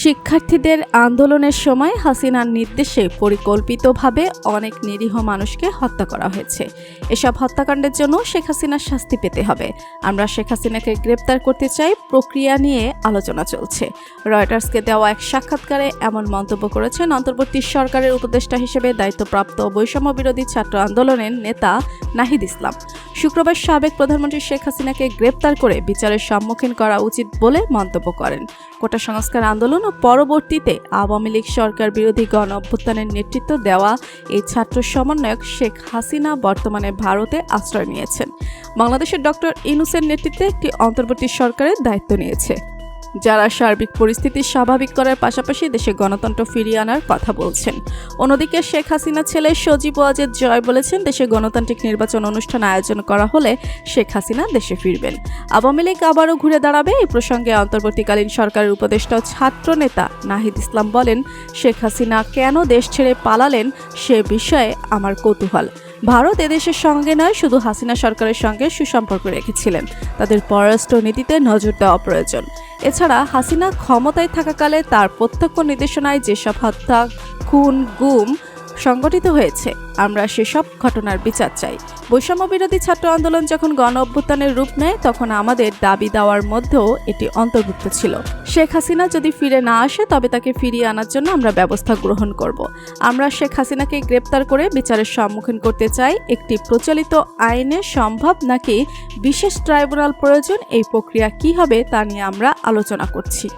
শিক্ষার্থীদের আন্দোলনের সময় হাসিনার নির্দেশে পরিকল্পিতভাবে অনেক নিরীহ মানুষকে হত্যা করা হয়েছে। এসব হত্যাকাণ্ডের জন্য শেখ হাসিনার শাস্তি পেতে হবে। আমরা শেখ হাসিনাকে গ্রেপ্তার করতে চাই, প্রক্রিয়া নিয়ে আলোচনা চলছে। রয়টার্সকে দেওয়া এক সাক্ষাৎকারে এমন মন্তব্য করেছেন অন্তর্বর্তী সরকারের উপদেষ্টা হিসেবে দায়িত্বপ্রাপ্ত বৈষম্য বিরোধী ছাত্র আন্দোলনের নেতা নাহিদ ইসলাম। শুক্রবার সাবেক প্রধানমন্ত্রী শেখ হাসিনাকে গ্রেপ্তার করে বিচারের সম্মুখীন করা উচিত বলে মন্তব্য করেন। কোটা সংস্কার আন্দোলন ও পরবর্তীতে আওয়ামী লীগ সরকার বিরোধী গণ অভ্যুত্থানের নেতৃত্ব দেওয়া এই ছাত্র সমন্বয়ক শেখ হাসিনা বর্তমানে ভারতে আশ্রয় নিয়েছেন। বাংলাদেশের ডক্টর ইনুসের নেতৃত্বে একটি অন্তর্বর্তী সরকারের দায়িত্ব নিয়েছে। যারা সার্বিক পরিস্থিতি স্বাভাবিক করার পাশাপাশি দেশে গণতন্ত্র ফিরিয়ে আনার কথা বলছেন। অন্যদিকে শেখ হাসিনা ছেলে সজীব ওয়াজেদ জয় বলেছেন, দেশে গণতান্ত্রিক নির্বাচন অনুষ্ঠান আয়োজন করা হলে শেখ হাসিনা দেশে ফিরবেন। আওয়ামী লীগ আবারও ঘুরে দাঁড়াবে, এই প্রসঙ্গে অন্তর্বর্তীকালীন সরকারের উপদেষ্টা ছাত্র নেতা নাহিদ ইসলাম বলেন, শেখ হাসিনা কেন দেশ ছেড়ে পালালেন সে বিষয়ে আমার কৌতূহল। ভারত এদেশের সঙ্গে নয়, শুধু হাসিনা সরকারের সঙ্গে সুসম্পর্ক রেখেছিলেন। তাদের পররাষ্ট্র নীতিতে নজর দেওয়া প্রয়োজন। এছাড়া হাসিনা ক্ষমতায় থাকাকালে তার প্রত্যক্ষ নির্দেশনায় যেসব হত্যা, খুন, গুম সংগঠিত হয়েছে। আমরা সেসব ঘটনার বিচার চাই। বৈষম্য বিরোধী ছাত্র আন্দোলন যখন গণ অভ্যুত্থানের রূপ নেয়, তখন আমাদের দাবি দেওয়ার মধ্যেও এটি অন্তর্ভুক্ত ছিল। শেখ হাসিনা যদি ফিরে না আসে, তবে তাকে ফিরিয়ে আনার জন্য আমরা ব্যবস্থা গ্রহণ করব। আমরা শেখ হাসিনাকে গ্রেপ্তার করে বিচারের সম্মুখীন করতে চাই। একটি প্রচলিত আইনে সম্ভব নাকি বিশেষ ট্রাইব্যুনাল প্রয়োজন, এই প্রক্রিয়া কি হবে তা নিয়ে আমরা আলোচনা করছি।